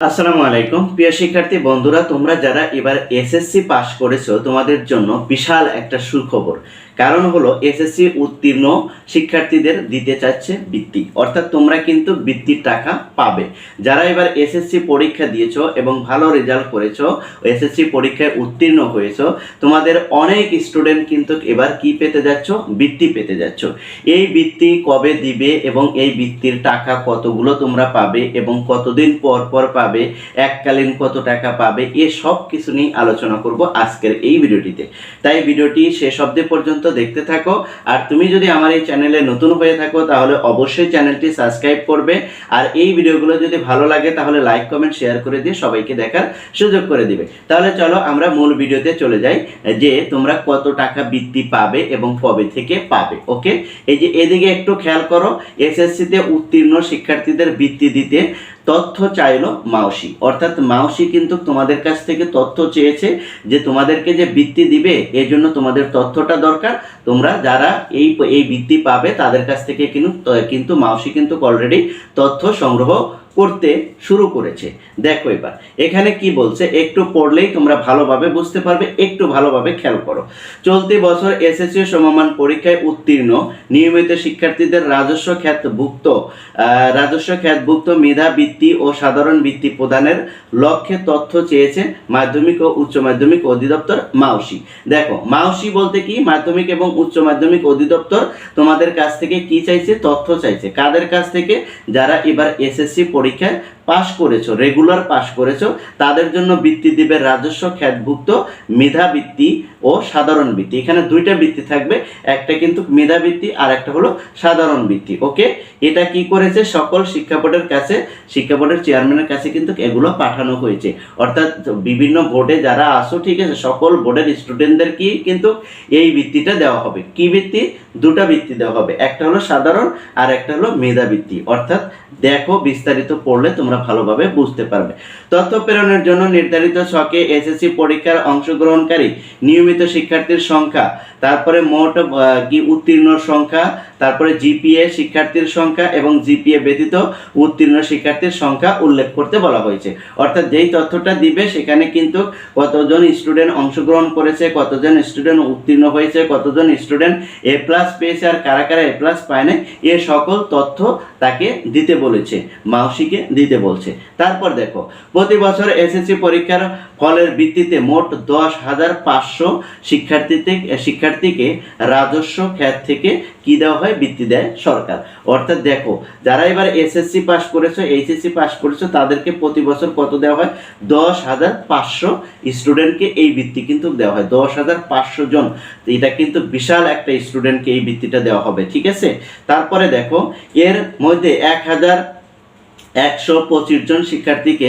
আসসালামু আলাইকুম। প্রিয় শিক্ষার্থী বন্ধুরা, তোমরা যারা এবার এসএসসি পাশ করেছ, তোমাদের জন্য বিশাল একটা সুখবর। কারণ হলো এসএসসি উত্তীর্ণ শিক্ষার্থীদের দিতে চাচ্ছে বৃত্তি। অর্থাৎ তোমরা কিন্তু বৃত্তির টাকা পাবে। যারা এবার এসএসসি পরীক্ষা দিয়েছ এবং ভালো রেজাল্ট করেছ এসএসসি পরীক্ষায় উত্তীর্ণ হয়েছো, তোমাদের অনেক স্টুডেন্ট কিন্তু এবার কি পেতে যাচ্ছ? বৃত্তি পেতে যাচ্ছ। এই বৃত্তি কবে দিবে এবং এই বৃত্তির টাকা কতগুলো তোমরা পাবে এবং কতদিন পর পর পাবে, এককালীন কত টাকা পাবে, এ সব কিছু নিয়ে আলোচনা করব আজকের এই ভিডিওটিতে। তাই ভিডিওটি শেষ অবধি পর্যন্ত দেখতে থাকো। আর তুমি যদি আমার এই চ্যানেলে নতুন হয়ে থাকো, তাহলে অবশ্যই চ্যানেলটি সাবস্ক্রাইব করবে। আর এই ভিডিওগুলো যদি ভালো লাগে, তাহলে লাইক, কমেন্ট, শেয়ার করে দিয়ে সবাইকে দেখার সুযোগ করে দিবে। তাহলে চলো আমরা মূল ভিডিওতে চলে যাই, যে তোমরা কত টাকা বৃত্তি পাবে এবং কবে থেকে পাবে, ওকে? এই যে এদিকে একটু খেয়াল করো, এসএসসিতে উত্তীর্ণ শিক্ষার্থীদের বৃত্তি দিতে তথ্য চাইলো মাওসি অর্থাৎ মাওসি কিন্তু তোমাদের কাছ থেকে তথ্য চেয়েছে যে তোমাদেরকে যে বৃত্তি দিবে এর জন্য তোমাদের তথ্যটা দরকার। তোমরা যারা এই এই বৃত্তি পাবে, তাদের কাছ থেকে কিন্তু কিন্তু মাওসি কিন্তু অলরেডি তথ্য সংগ্রহ করতে শুরু করেছে। দেখো এবার, এখানে কি বলছে? একটু পড়লেই তোমরা ভালোভাবে বুঝতে পারবে, একটু ভালোভাবে খেয়াল করো। চলতি বছর এসএসসি সমমান পরীক্ষায় উত্তীর্ণ নিয়মিত শিক্ষার্থীদের রাজস্ব খ্যাতভুক্ত রাজস্ব খ্যাতভুক্ত মেধা বৃত্তি ও সাধারণ বৃত্তি প্রদানের লক্ষ্যে তথ্য চেয়েছে মাধ্যমিক ও উচ্চ মাধ্যমিক অধিদপ্তর মাউসি। দেখো, মাউসি বলতে কি? মাধ্যমিক এবং উচ্চ মাধ্যমিক অধিদপ্তর তোমাদের কাছ থেকে কি চাইছে? তথ্য চাইছে। কাদের কাছ থেকে? যারা এবার এসএসসি পরীক্ষায় পাশ করেছ রেগুলার পাশ করেছ, তাদের জন্য বৃত্তি দিবে রাজস্ব, খ্যাতভুক্ত, মেধাবৃত্তি ও সাধারণ বৃত্তি। এখানে দুইটা বৃত্তি থাকবে, একটা কিন্তু মেধাবৃত্তি আর একটা হলো সাধারণ বৃত্তি, ওকে? এটা কি করেছে? সকল শিক্ষা বোর্ডের কাছে, শিক্ষা বোর্ডের চেয়ারম্যানের কাছে কিন্তু এগুলো পাঠানো হয়েছে। অর্থাৎ বিভিন্ন বোর্ডে যারা আসো ঠিক আছে, সকল বোর্ডের স্টুডেন্টদেরকেই কিন্তু এই বৃত্তিটা দেওয়া হবে। কি বৃত্তি? দুটা বৃত্তি দেওয়া হবে, একটা হলো সাধারণ আর একটা হলো মেধাবৃত্তি। অর্থাৎ দেখো বিস্তারিত পড়লে তোমরা ভালোভাবে বুঝতে পারবে। তথ্য প্রেরণের জন্য নির্ধারিত ছকে এসএসসি পরীক্ষার অংশগ্রহণকারী নিয়মিত শিক্ষার্থীর সংখ্যা, তারপরে মোট কি, উত্তীর্ণ সংখ্যা তারপরে জিপিএ শিক্ষার্থীর সংখ্যা এবং জিপিএ ব্যতীত উত্তীর্ণ শিক্ষার্থীর সংখ্যা উল্লেখ করতে বলা হয়েছে। অর্থাৎ যেই তথ্যটা দিবে, সেখানে কিন্তু কতজন স্টুডেন্ট অংশগ্রহণ করেছে, কতজন স্টুডেন্ট উত্তীর্ণ হয়েছে, কতজন স্টুডেন্ট এ প্লাস পেয়েছে আর কারা কারা এ প্লাস পায় না এ সকল তথ্য তাকে দিতে বলেছে, মাউসিকে দিতে বলছে। তারপর দেখো, প্রতি বছর এসএসসি পরীক্ষার ফলের ভিত্তিতে মোট দশ হাজার পাঁচশো শিক্ষার্থীতে, শিক্ষার্থীকে রাজস্ব খ্যাত থেকে কি দেওয়া হয়? বৃত্তি দেয় সরকার। অর্থাৎ দেখো, যারা এবার এসএসসি পাস করেছ এইচএসসি পাস করেছ, তাদেরকে প্রতি বছর কত দেওয়া হয়? দশ হাজার পাঁচশো স্টুডেন্টকে এই বৃত্তি কিন্তু দেওয়া হয়। দশ হাজার পাঁচশো জন। এটা কিন্তু বিশাল একটা স্টুডেন্টকে এই বৃত্তিটা দেওয়া হবে, ঠিক আছে? তারপরে দেখো, এর মধ্যে এক হাজার একশো পঁচিশ জন শিক্ষার্থীকে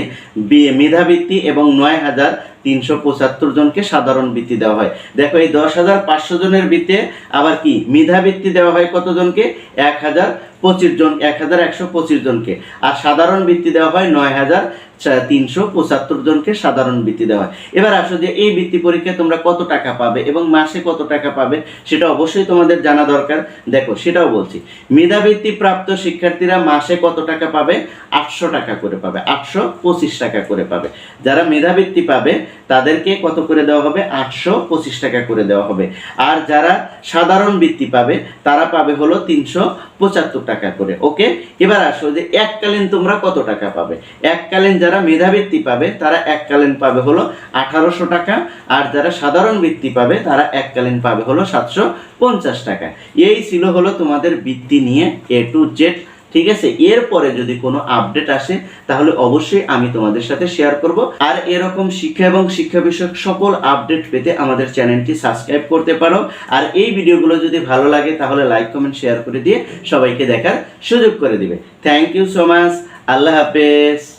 মেধাবৃত্তি এবং নয় হাজার তিনশো পঁচাত্তর জনকে সাধারণ বৃত্তি দেওয়া হয়। দেখো, এই দশ হাজার পাঁচশো জনের বৃত্তে আবার কি? মেধাবৃত্তি দেওয়া হয় কতজনকে এক হাজার পঁচিশ জন, এক হাজার একশো পঁচিশ জনকে। আর সাধারণ বৃত্তি দেওয়া হয় নয় হাজার তিনশো পঁচাত্তর জনকে সাধারণ বৃত্তি দেওয়া হয়। এবার আসো যে এই বৃত্তি পরীক্ষায় তোমরা কত টাকা পাবে এবং মাসে কত টাকা পাবে, সেটা অবশ্যই তোমাদের জানা দরকার। দেখো, সেটাও বলছি। মেধাবৃত্তি প্রাপ্ত শিক্ষার্থীরা মাসে কত টাকা পাবে? আটশো টাকা করে পাবে, আটশো পঁচিশ টাকা করে পাবে। যারা মেধাবৃত্তি পাবে তাদেরকে কত করে দেওয়া হবে? আটশো পঁচিশ টাকা করে দেওয়া হবে। আর যারা সাধারণ বৃত্তি পাবে, তারা পাবে হলো তিনশো পঁচাত্তর টাকা করে। ওকে? এবার আসো যে এককালীন তোমরা কত টাকা পাবে? এককালীন যারা মেধাবৃত্তি পাবে, তারা এককালীন পাবে হলো আঠারোশো টাকা। আর যারা সাধারণ বৃত্তি পাবে, তারা এককালীন পাবে হলো সাতশো পঞ্চাশ টাকা। এই ছিল হলো তোমাদের বৃত্তি নিয়ে এ টু জেড ঠিক আছে? এরপরে যদি কোনো আপডেট আসে, তাহলে অবশ্যই আমি তোমাদের সাথে শেয়ার করব। আর এরকম শিক্ষা এবং শিক্ষা বিষয়ক সকল আপডেট পেতে আমাদের চ্যানেলটি সাবস্ক্রাইব করতে পারো। আর এই ভিডিওগুলো যদি ভালো লাগে, তাহলে লাইক কমেন্ট শেয়ার করে দিয়ে সবাইকে দেখার সুযোগ করে দিবে। থ্যাংক ইউ সো মাচ আল্লাহ হাফেজ।